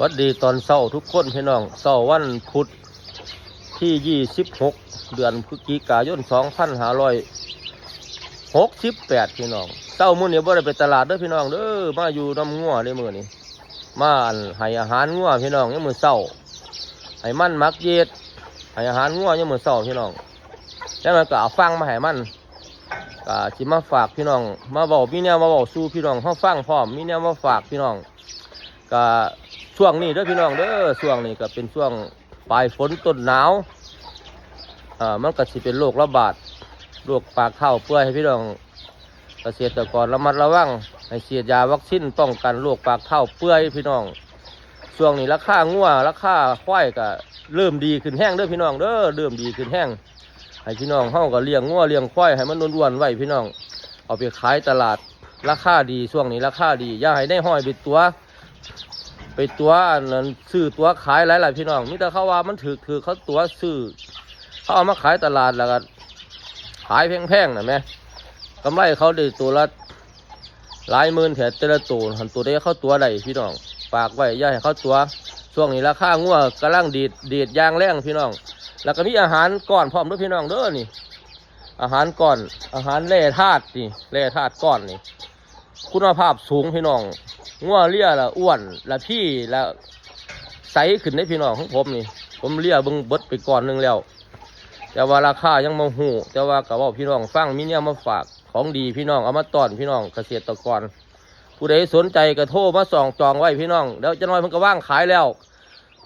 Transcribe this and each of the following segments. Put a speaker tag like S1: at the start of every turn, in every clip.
S1: วัดดีตอนเช้าทุกคนพี่น้องเช้าวันพุธที่ยี่สิบหกเดือนพฤศจิกายนสองพันห้าร้อยหกสิบแปดพี่น้องเช้ามื้อนี้บ่ได้ไปตลาดเด้อพี่น้องเด้อมาอยู่น้ำงัวได้มื้อนี้มาให้อาหารงัวพี่น้องยามมื้อเช้าให้มันมักเย็ดให้อาหารงัวยามมื้อเช้าพี่น้องแล้วมันก็เอาฟังมาให้มันก็สิมาฝากพี่น้อง มาบอกมีแนวมาบอกสู่พี่น้องเฮาฟังพร้อมมีแนวมาฝากพี่น้องก็ ช่วงนี้เด้อพี่น้องเด้อช่วงนี้ก็เป็นช่วงปลายฝนต้นหนาวอ่ามันก็สิเป็นโรคระบาดโรคปากเท้าเปื่อยให้พี่น้องเกษตรกรระมัดระวังให้ฉีดยาวัคซีนป้องกันโรคปากเท้าเปื่อยพี่น้องช่วงนี้ราคางัวราคาควายก็เริ่มดีขึ้นแห้งเด้อพี่น้องเด้อเริ่มดีขึ้นแห้งให้พี่น้องเฮาก็เลี้ยงงัวเลี้ยงควายให้มันอ้วนๆไว้พี่น้อง เอาไปขายตลาดราคาดีช่วงนี้ราคาดีอย่าให้ได้ห้อยไปตัว ไปตัวนั้นซื้อตัวขายหลายๆพี่น้องมิแต่เขาว่ามันถือถือเขาตัวซื้อเขาเอามาขายตลาดแล้วก็ขายแพงๆนะแม่กำไรเขาได้ตัวละหลายหมื่นแถมแต่ละตัวหันตัวได้เขาตัวใดพี่น้องฝากไว้ย่าให้เขาตัวช่วงนี้ราคางัวกำลังดีดดีดยางแรงพี่น้อง แล้วก็มีอาหารก่อนพร้อมด้วยพี่น้องเด้อนี่ อาหารก่อนอาหารแร่ธาตุนี่แร่ธาตุก้อนนี่ คุณภาพสูงพี่น้องงัวเลี้ยละอ้วนละพี่ละใสขึ้นในพี่น้องของผมนี่ ผมเลี้ยบิ่งเบิดไปก่อนหนึงแล้ว แต่ว่าราคายังมาหูแต่ว่าก็บอกพี่น้องฟังมีเนี่ยมาฝากของดีพี่น้องเอามาต้อนพี่น้องเกษตรกร ผู้ใดสนใจก็โทรมาส่องจองไว้พี่น้องเดี๋ยวจะน้อยมันก็ว่างขายแล้ว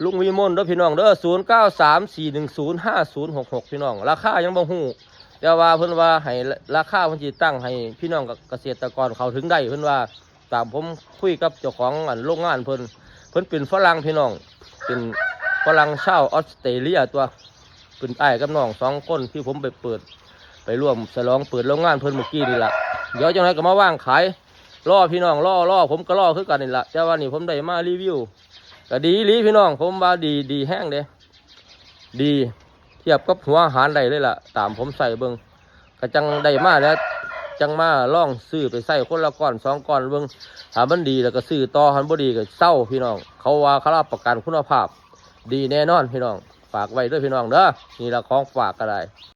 S1: ลุงวิมลเด้อพี่น้องเด้อศูนย์เก้าสามสี่หนึ่งศูนย์ห้าศูนย์หกหกพี่น้อง ราคายังบ่หู แต่ว่าเพิ่นว่าให้ราคาเพิ่นสิตั้งให้พี่น้องเกษตรกรเขาถึงได้เพิ่นว่าตามผมคุยกับเจ้าของอันโรงงานเพิ่นเพิ่นเป็นฝรั่งพี่น้อง เป็นฝรั่งชาวออสเตรเลียตัวเป็นไอ้กับน้องสองคนที่ผมไปเปิด ไปร่วมฉลองเปิดโรงงานเพิ่นเมื่อกี้นี่แหละเดี๋ยวจังไรก็มาว่างขายล่อพี่น้องล่อล่อผมก็ล่อคือกันนี่แหละแต่ว่านี่ผมได้มารีวิวก็ดีอีพี่น้องผมว่าดีดีแห้งเด้ดี ทียบกับหัวอาหารได้เลยล่ะ ตามผมใส่เบิงก็จังได้มาแล้ว จังมาล่องซื้อไปใส่คนละก้อนสองก้อนเบิ่งถามันดีแล้วก็ซื้อต่อหันบ่ดีก็เศร้าพี่น้อง เขาว่าเขารับประกันคุณภาพ ดีแน่นอนพี่น้อง ฝากไว้ด้วยพี่น้องเด้อนี่ละของฝากก็ได้